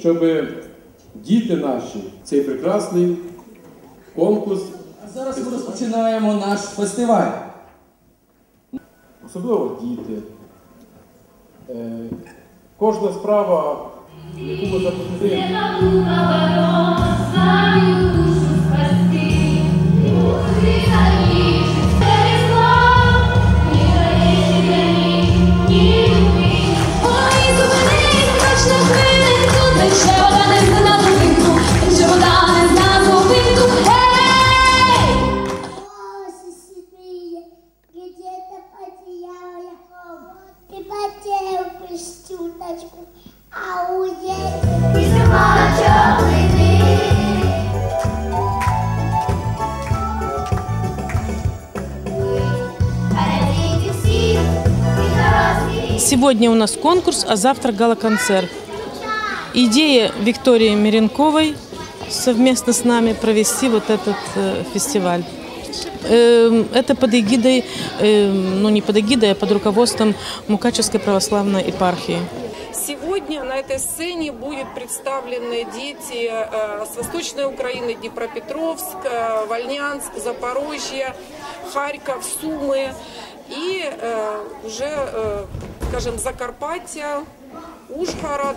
щоб діти наші цей прекрасний конкурс, А зараз ми розпочинаємо наш фестиваль. особливо діти. Е, Кожна справа, яку ми запустили, потел простюточку, а у ей Відкривала чорний дим. Перед всіх, і дорослі. Сегодня у нас конкурс, а завтра гала-концерт. Идея Виктории Меренковой совместно с нами провести вот этот э, фестиваль. Эм, Это под эгидой, эм, ну не под эгидой, а под руководством Мукачевской православной епархии. Сегодня на этой сцене будут представлены дети э, с Восточной Украины, Днепропетровск, э, Вольнянск, Запорожье, Харьков, Сумы и э, уже, скажем, Закарпаття, Ужгород,